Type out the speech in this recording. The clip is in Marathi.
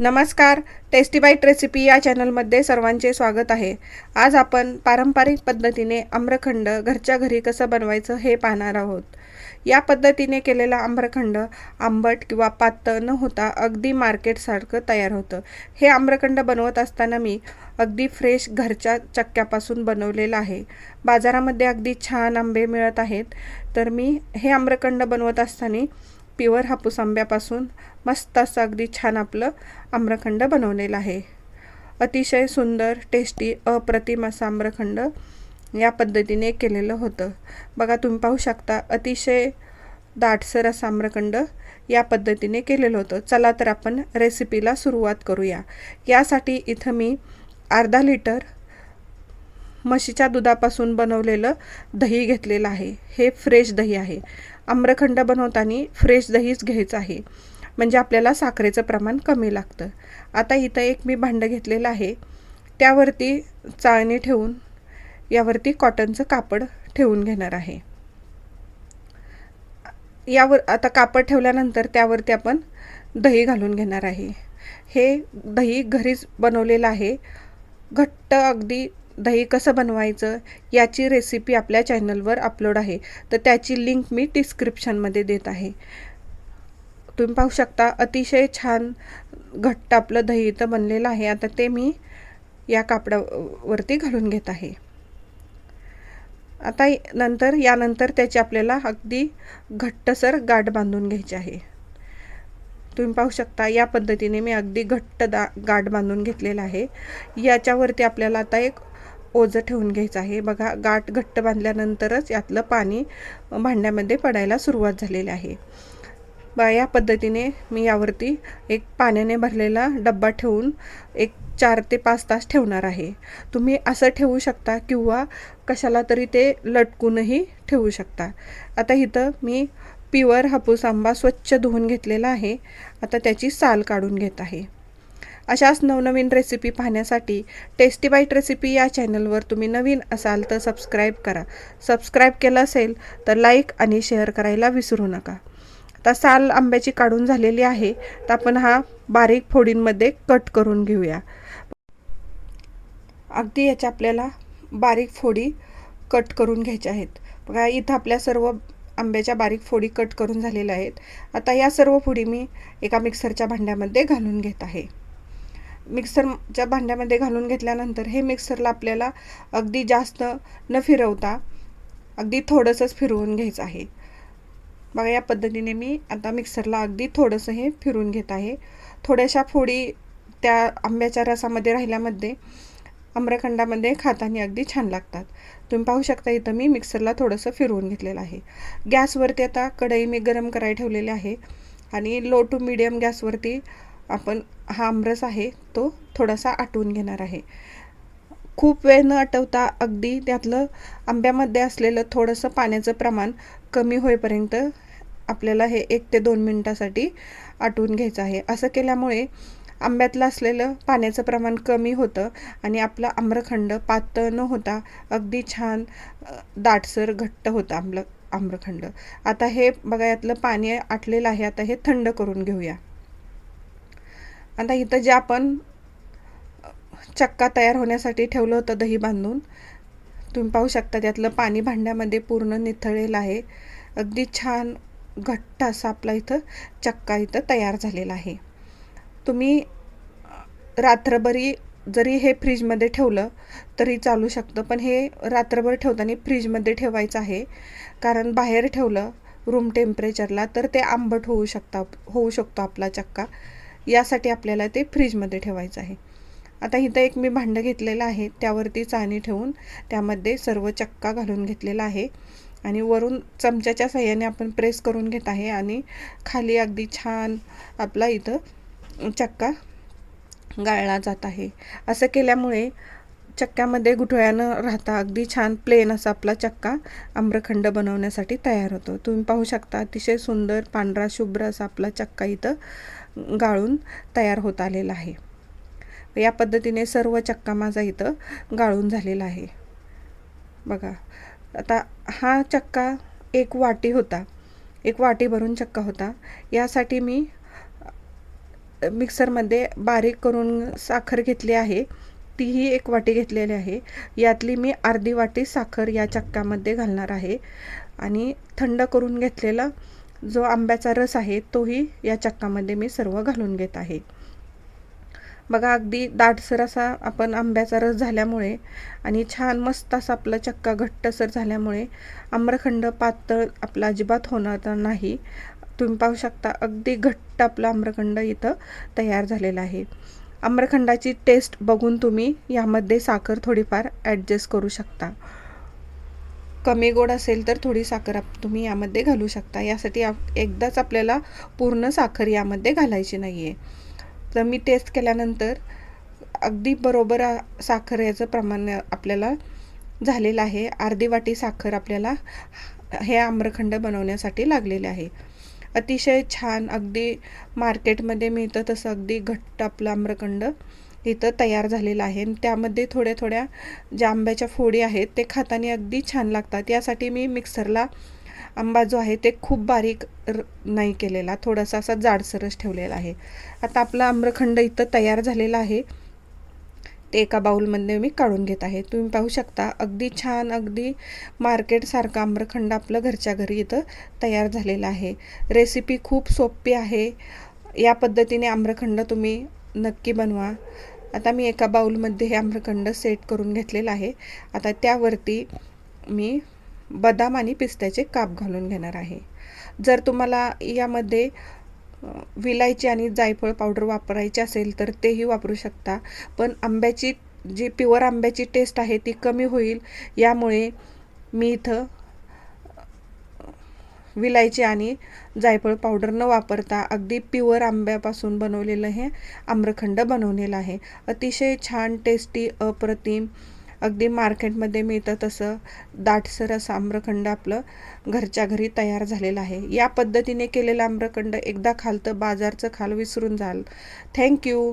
नमस्कार टेस्टी बाईट रेसिपी या चॅनलमध्ये सर्वांचे स्वागत आहे. आज आपण पारंपरिक पद्धतीने आम्रखंड घरच्या घरी कसं बनवायचं हे पाहणार आहोत. या पद्धतीने केलेला आम्रखंड आंबट किंवा पातळ न होता अगदी मार्केटसारखं तयार होतं. हे आम्रखंड बनवत असताना मी अगदी फ्रेश घरच्या चक्क्यापासून बनवलेलं आहे. बाजारामध्ये अगदी छान आंबे मिळत आहेत. तर मी हे आम्रखंड बनवत असताना प्युअर हापूस आंब्यापासून मस्त असं अगदी छान आपलं आम्रखंड बनवलेलं आहे. अतिशय सुंदर टेस्टी अप्रतिम असं आम्रखंड या पद्धतीने केलेलं होतं. बघा तुम्ही पाहू शकता अतिशय दाटसर असं आम्रखंड या पद्धतीने केलेलं होतं. चला तर आपण रेसिपीला सुरुवात करूया. यासाठी इथं मी अर्धा लिटर म्हशीच्या दुधापासून बनवलेलं दही घेतलेलं आहे. हे फ्रेश दही आहे. आम्रखंड बनवताना फ्रेश दहीच घ्यायचं आहे. म्हणजे आपल्याला साखरेचं प्रमाण कमी लागतं. आता इथं एक मी भांडं घेतलेलं आहे. त्यावरती चाळणी ठेवून यावरती कॉटनचं कापड ठेवून घेणार आहे. यावर आता कापड ठेवल्यानंतर त्यावरती आपण दही घालून घेणार आहे. हे दही घरीच बनवलेलं आहे. घट्ट अगदी दही कसं बनवायचं याची रेसिपी आपल्या चॅनलवर अपलोड आहे. तर त्याची लिंक मी डिस्क्रिप्शनमध्ये देत आहे. तुम्ही पाहू शकता अतिशय छान घट्ट आपलं दही इथं बनलेलं आहे. आता ते मी या कापडावरती घालून घेत आहे. आता नंतर यानंतर त्याची आपल्याला अगदी घट्टसर गाठ बांधून घ्यायची आहे. तुम्ही पाहू शकता या पद्धतीने मी अगदी घट्ट दा गाठ बांधून घेतलेला आहे. याच्यावरती आपल्याला आता एक ओझं ठेवून घ्यायचं आहे. बघा गाठ घट्ट बांधल्यानंतरच यातलं पाणी भांड्यामध्ये पडायला सुरुवात झालेली आहे. बा या पद्धतीने मी यावरती एक पाण्याने भरलेला डब्बा ठेवून एक चार ते पाच तास ठेवणार आहे. तुम्ही असं ठेवू शकता किंवा कशाला तरी ते लटकूनही ठेवू शकता. आता इथं मी प्युअर हापूस आंबा स्वच्छ धुवून घेतलेला आहे. आता त्याची साल काढून घेत आहे. अशाच नवनवीन रेसिपी पाहण्यासाठी टेस्टी बाईट रेसिपी या चॅनलवर तुम्ही नवीन असाल तर सबस्क्राईब करा. सबस्क्राईब केलं असेल तर लाईक आणि शेअर करायला विसरू नका. आता साल आंब्याची काढून झालेली आहे. तर आपण हा बारीक फोडींमध्ये कट करून घेऊया. अगदी याच्या आपल्याला बारीक फोडी कट करून घ्यायच्या आहेत. बघा इथं आपल्या सर्व आंब्याच्या बारीक फोडी कट करून झालेल्या आहेत. आता या सर्व फोडी मी एका मिक्सरच्या भांड्यामध्ये घालून घेत आहे. मिक्सरच्या भांड्यामध्ये घालून घेतल्यानंतर हे मिक्सरला आपल्याला अगदी जास्त न फिरवता अगदी थोडंसंच फिरवून घ्यायचं आहे. बघा या पद्धतीने मी आता मिक्सरला अगदी थोडंसं हे फिरून घेत आहे. थोड्याशा फोडी त्या आंब्याच्या रसामध्ये राहिल्यामध्ये आम्रखंडामध्ये खाताना अगदी छान लागतात. तुम्ही पाहू शकता इथं मी मिक्सरला थोडंसं फिरवून घेतलेलं आहे. गॅसवरती आता कढई मी गरम करायला ठेवलेली आहे आणि लो टू मिडियम गॅसवरती आपण हा आमरस आहे तो थोडासा आटवून घेणार आहे. खूप वेळ न आटवता अगदी त्यातलं आंब्यामध्ये असलेलं थोडंसं पाण्याचं प्रमाण कमी होईपर्यंत आपल्याला हे एक ते दोन मिनटासाठी आटवून घ्यायचं आहे. असं केल्यामुळे आंब्यातलं असलेलं पाण्याचं प्रमाण कमी होतं आणि आपलं आम्रखंड पातळ न होता अगदी छान दाटसर घट्ट होतं आम्ल आम्रखंड. आता हे बघा यातलं पाणी आटलेलं आहे. आता हे थंड करून घेऊया. आता इथं जे आपण चक्का तयार होण्यासाठी ठेवलं होतं दही बांधून तुम्ही पाहू शकता त्यातलं पाणी भांड्यामध्ये पूर्ण निथळलेलं आहे. अगदी छान घट्ट असा आपला इथं चक्का इथं तयार झालेला आहे. तुम्ही रात्रभरी जरी हे फ्रीजमध्ये ठेवलं तरी चालू शकतं पण हे रात्रभर ठेवताना फ्रीजमध्ये ठेवायचं आहे. कारण बाहेर ठेवलं रूम टेम्परेचरला तर ते आंबट होऊ शकता होऊ शकतो आपला चक्का. यासाठी आपल्याला ते फ्रीजमध्ये ठेवायचं आहे. आता इथं एक मी भांडं घेतलेलं आहे त्यावरती चाळणी ठेवून त्यामध्ये सर्व चक्का घालून घेतलेला आहे आणि वरून चमच्याच्या सहाय्याने आपण प्रेस करून घेत आहे आणि खाली अगदी छान आपला इथं चक्का गाळला जात आहे. असं केल्यामुळे चक्क्यामध्ये गुठळ्यानं राहता अगदी छान प्लेन असा आपला चक्का आम्रखंड बनवण्यासाठी तयार होतो. तुम्ही पाहू शकता अतिशय सुंदर पांढरा शुभ्र असा आपला चक्का इथं गाळून तयार होत आलेला आहे. या पद्धतीने सर्व चक्का माझा इथं गाळून झालेला आहे. बघा आता हा चक्का एक वाटी होता. एक वाटी भरून चक्का होता. यासाठी मी मिक्सरमध्ये बारीक करून साखर घेतली आहे. तीही एक वाटी घेतलेली आहे. यातली मी अर्धी वाटी साखर या चक्कामध्ये घालणार आहे. आणि थंड करून घेतलेलं जो आंब्याचा रस आहे तोही या चक्कामध्ये मी सर्व घालून घेत आहे. बघा अगदी दाटसर असा आपण आंब्याचा रस झाल्यामुळे आणि छान मस्त असा आपला चक्का घट्टसर झाल्यामुळे आम्रखंड पातळ आपला अजिबात होणार नाही. तुम्ही पाहू शकता अगदी घट्ट आपला आम्रखंड इथं तयार झालेला आहे. आम्रखंडाची टेस्ट बघून तुम्ही यामध्ये साखर थोडीफार ॲडजस्ट करू शकता. कमी गोड असेल तर थोडी साखर आप तुम्ही यामध्ये घालू शकता. यासाठी आप एकदाच आपल्याला पूर्ण साखर यामध्ये घालायची नाही आहे तर मी टेस्ट केल्यानंतर अगदी बरोबर साखर याचं प्रमाण आपल्याला झालेलं आहे. अर्धी वाटी साखर आपल्याला हे आम्रखंड बनवण्यासाठी लागलेले आहे. अतिशय छान अगदी मार्केटमध्ये मिळतं तसं अगदी घट्ट आपलं आम्रखंड. इथं तयार झालेलं आहे. आणि त्यामध्ये थोड्या थोड्या ज्या आंब्याच्या फोडी आहेत ते खाताना अगदी छान लागतात. यासाठी मी मिक्सरला आंबा जो आहे ते खूप बारीक र नाही केलेला. थोडासा असा जाडसरच ठेवलेला आहे. आता आपला आम्रखंड इथं तयार झालेला आहे. ते एका बाऊलमध्ये मी काढून घेत आहे. तुम्ही पाहू शकता अगदी छान अगदी मार्केटसारखं आम्रखंड आपलं घरच्या घरी इथं तयार झालेलं आहे. रेसिपी खूप सोपी आहे. या पद्धतीने आम्रखंड तुम्ही नक्की बनवा. आता मी एका बाऊलमध्ये हे आम्रखंड सेट करून घेतलेलं आहे. आता त्यावरती मी बदाम आणि पिस्त्याचे काप घालून घेणार आहे. जर तुम्हाला यामध्ये विलायची आणि जायफळ पावडर वापरायची असेल तर तेही वापरू शकता. पण आंब्याची जी प्युअर आंब्याची टेस्ट आहे ती कमी होईल. यामुळे मी इथं विलायची आणि जायफळ पावडर न वापरता अगदी प्युअर आंब्यापासून बनवलेलं हे आम्रखंड बनवलेलं आहे. अतिशय छान टेस्टी अप्रतिम अगदी मार्केटमध्ये मिळतं तसं दाटसर असं आम्रखंड आपलं घरच्या घरी तयार झालेलं आहे. या पद्धतीने केलेलं आम्रखंड एकदा खाल तर बाजारचं खाल विसरून जाल. थँक्यू